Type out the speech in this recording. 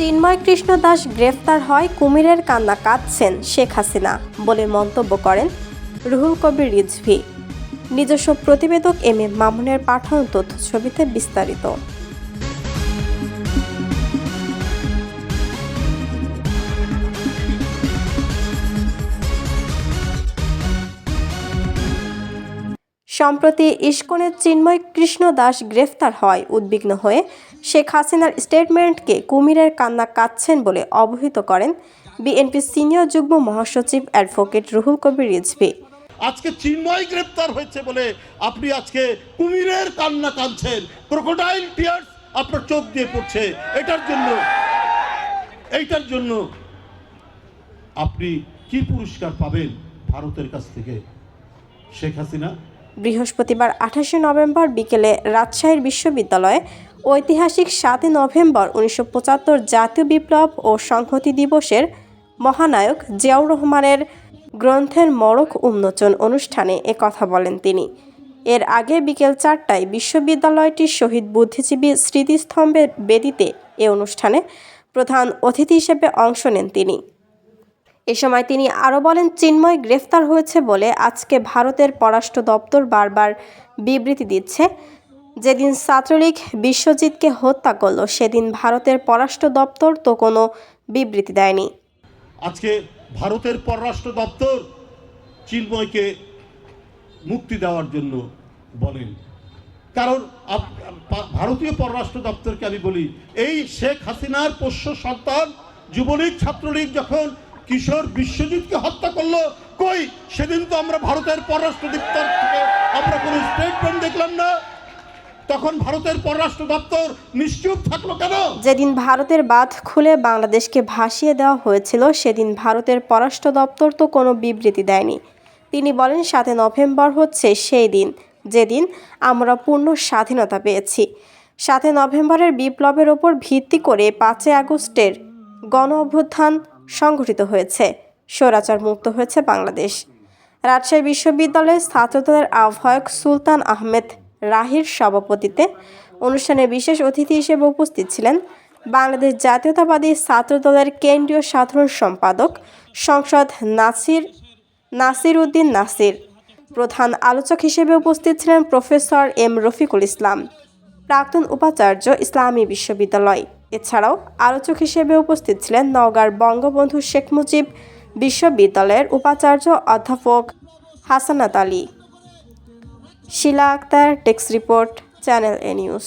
চিন্ময় কৃষ্ণ দাস গ্রেফতার হয় কুমিরের কান্না কাঁদছেন শেখ হাসিনা বলে মন্তব্য করেন রুহুল কবির রিজভি। নিজস্ব প্রতিবেদক এম এ মামুনের পাঠানো তথ্য ছবিতে বিস্তারিত। সম্প্রতি ইস্কনের চিন্ময় কৃষ্ণ দাস গ্রেফতার হয়, উদ্বিগ্ন হয়ে শেখ হাসিনার স্টেটমেন্টকে কুমিরের কান্না কাঁদছেন বলে অবহিত করেন বিএনপি সিনিয়র যুগ্ম মহাসচিব অ্যাডভোকেট রুহুল কবির রিজভি। আজকে চিন্ময় গ্রেপ্তার হয়েছে বলে আপনি আজকে কুমিরের কান্না কাঁদছেন। ক্রোকোডাইল টিয়ার্স আপনার চোখ দিয়ে পড়ছে। এটার জন্য, এইটার জন্য আপনি কি পুরস্কার পাবেন ভারতের কাছ থেকে? শেখ হাসিনা বৃহস্পতিবার আঠাশে নভেম্বর বিকেলে রাজশাহীর বিশ্ববিদ্যালয়ে ঐতিহাসিক সাতই নভেম্বর উনিশশো পঁচাত্তর জাতীয় বিপ্লব ও সংহতি দিবসের মহানায়ক জিয়াউর রহমানের গ্রন্থের মরক উন্মোচন অনুষ্ঠানে কথা বলেন তিনি। এর আগে বিকেল চারটায় বিশ্ববিদ্যালয়টির শহীদ বুদ্ধিজীবী স্মৃতিস্তম্ভের বেদিতে এ অনুষ্ঠানে প্রধান অতিথি হিসেবে অংশ নেন তিনি। এ সময় তিনি আরও বলেন, চিন্ময় গ্রেফতার হয়েছে বলে আজকে ভারতের পররাষ্ট্র দপ্তর বারবার বিবৃতি দিচ্ছে। যেদিন ছাত্রলীগ বিশ্বজিৎকে হত্যা করল, সেদিন ভারতের পররাষ্ট্র দপ্তর তো কোনো বিবৃতি দেয়নি। আজকে ভারতের পররাষ্ট্র দপ্তর চিন্ময়কে মুক্তি দেওয়ার জন্য বলেন। কারণ ভারতীয় পররাষ্ট্র দপ্তরকে আমি বলি, এই শেখ হাসিনার পোষ্য সন্তান যুবলীগ, ছাত্রলীগ যখন কিশোর বিশ্বজিৎকে হত্যা করল। কই? সেদিন তো আমরা ভারতের পররাষ্ট্র দপ্তর থেকে আমরা কোনো স্টেটমেন্ট দেখলাম না। তখন ভারতের পররাষ্ট্র দপ্তর নিশ্চুপ থাকল কেন? যেদিন ভারতের বাঁধ খুলে বাংলাদেশকে ভাসিয়ে দেওয়া হয়েছিল, সেদিন ভারতের পররাষ্ট্র দপ্তর তো কোনো বিবৃতি দেয়নি। তিনি বলেন, সাতই নভেম্বর হচ্ছে সেই দিন, যেদিন আমরা পূর্ণ স্বাধীনতা পেয়েছি। সাতই নভেম্বরের বিপ্লবের ওপর ভিত্তি করে পাঁচই আগস্টের গণ অভ্যুত্থান সংঘটিত হয়েছে। স্বৈরাচার মুক্ত হয়েছে বাংলাদেশ। রাজশাহী বিশ্ববিদ্যালয়ের ছাত্রদলের আহ্বায়ক সুলতান আহমেদ রাহির সভাপতিত্বে অনুষ্ঠানে বিশেষ অতিথি হিসেবে উপস্থিত ছিলেন বাংলাদেশ জাতীয়তাবাদী ছাত্রদলের কেন্দ্রীয় সাধারণ সম্পাদক সংসদ নাসির নাসির উদ্দিন নাসির। প্রধান আলোচক হিসেবে উপস্থিত ছিলেন প্রফেসর এম রফিকুল ইসলাম। প্রাক্তন উপাচার্য ইসলামী বিশ্ববিদ্যালয়। এছাড়াও আলোচক হিসেবে উপস্থিত ছিলেন নওগাঁর বঙ্গবন্ধু শেখ মুজিব বিশ্ববিদ্যালয়ের উপাচার্য অধ্যাপক Hasanat Ali. Shila Akter text report, channel A news.